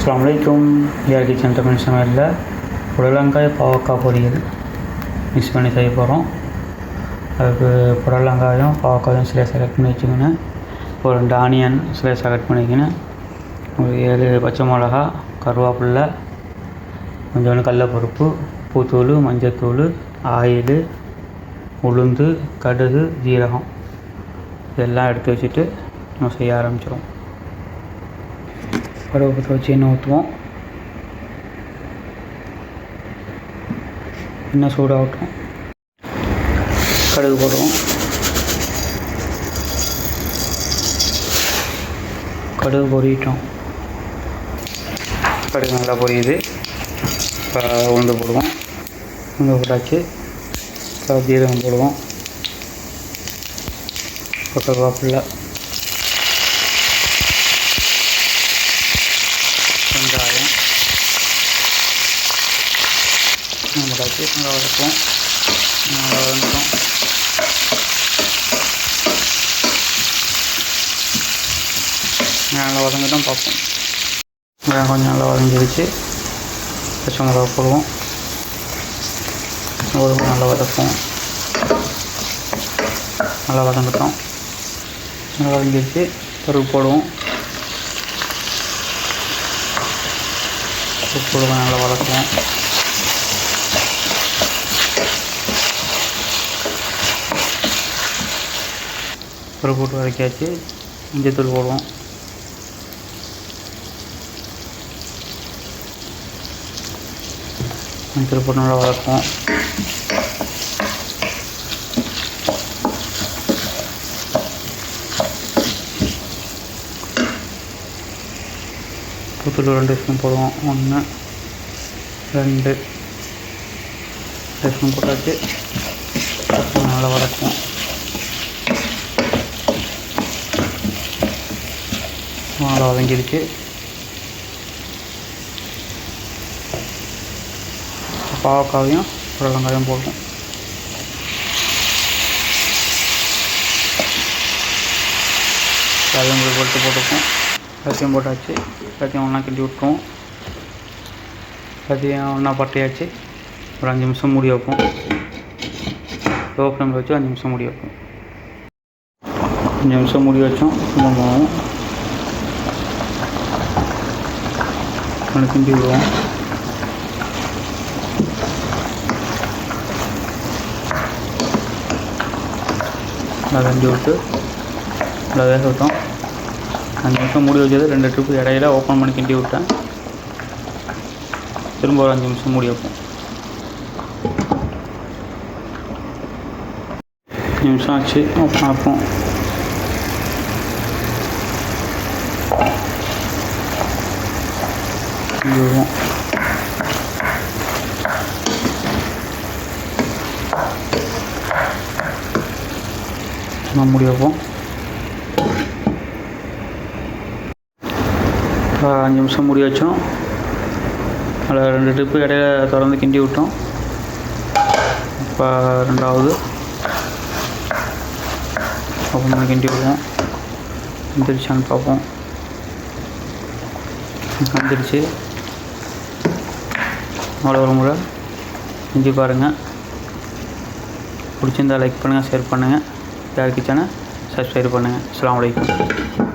அஸ்லாம் வலைக்கும் AR kitchen Tamil சமையலில் புடலங்காய் பாவக்காய் பொரியல் மிக்ஸ் பண்ணி செய்ய போகிறோம் அதுக்கு புடலங்காயும் பாவக்காயும் ஸ்லைஸாக கட் பண்ணி வச்சுக்கினேன் ஒரு ரெண்டு ஆனியன் ஸ்லைஸாக கட் பண்ணிக்கினேன் ஒரு ஏழு பச்சை மிளகா கருவேப்பில்லை கொஞ்சோண்டு கடலப்பருப்பு பூத்தூள் மஞ்சத்தூள் ஆயில் உளுந்து கடுகு ஜீரகம் இதெல்லாம் எடுத்து வச்சுட்டு நம்ம செய்ய ஆரம்பிச்சிடும் கடுகு பற்ற வச்சு எண்ணெய் ஊற்றுவோம் எண்ணெய் சூடாகட்டும். கடுகு போடுவோம். கடுகு பொறிட்டோம் கடுகு நல்லா பொரியுது. இப்போ உளுந்து போடுவோம். உளுந்து போட்டாச்சு. இப்போ ஜீரகம் போடுவோம். இப்போ கருவேப்பில்லை நம்ம வச்சு நல்லா வதக்குவோம் நல்லா வதங்கிட்டோம் நல்லா வதங்கிட்டோம் பார்ப்போம். கொஞ்சம் நல்லா வதங்கிடுச்சு. பச்சை மிளகா போடுவோம். ஒரு நல்லா வதப்போம் நல்லா வதங்கிட்டோம். நல்லா வதங்கிடுச்சு. பருப்பு போடுவோம். பருப்பு போடுவோம் நல்லா வதக்குவோம். பருப்பு போட்டு வதக்கியாச்சு. மஞ்சத்தூள் போடுவோம். மஞ்சள் போட்டு நல்லா வளர்ப்போம் பூத்தூள் ரெண்டு ஸ்பூன் போடுவோம். ஒன்று ரெண்டு. ரெண்டு ஸ்பூன் போட்டாச்சு. நல்லா வதக்குவோம். மாலை வதங்கிடுச்சு பாவக்காவையும் புடலங்காயும் போடுவோம் அதையும் போட்டு போட்டுப்போம் எல்லாத்தையும் போட்டாச்சு. எல்லாத்தையும் ஒன்றா கிண்டி விட்டுருவோம். எல்லாத்தையும் ஒன்றா பட்டையாச்சு. ஒரு அஞ்சு நிமிஷம் மூடி வைப்போம். லோ ஃப்ளேமில் வச்சு அஞ்சு நிமிஷம் மூடி வைப்போம். அஞ்சு நிமிஷம் மூடி வச்சோம். சும்மாவும் நல்லா கிண்டி விடுவோம். நல்லா கிண்டி விட்டு நல்லா வேக விட்டோம். அஞ்சு நிமிஷம் மூடி வச்சது ரெண்டு ட்ரிப்பு இடையில ஓப்பன் பண்ணி கிண்டி விட்டேன். திரும்ப ஒரு அஞ்சு நிமிஷம் மூடி வைப்போம். அஞ்சு நிமிஷம் ஆச்சு ஓப்பன் ஆப்போம். கிண்டி விடுவோம் சும்மா வைப்போம் இப்போ அஞ்சு நிமிஷம் மூடி வச்சோம் அதில் ரெண்டு ட்ரிப்பு இடையில திறந்து கிண்டி விட்டோம். இப்போ ரெண்டாவது. அப்புறமா கிண்டி விடுவோம். வந்துருச்சான்னு பார்ப்போம். வந்துருச்சு. அவ்வளோ ஒரு முறை. செஞ்சு பாருங்கள் பிடிச்சிருந்தா லைக் பண்ணுங்கள் ஷேர் பண்ணுங்கள் யார் கிச்சனை சப்ஸ்கிரைப் பண்ணுங்கள் அஸ்ஸலாமு வலைக்கம்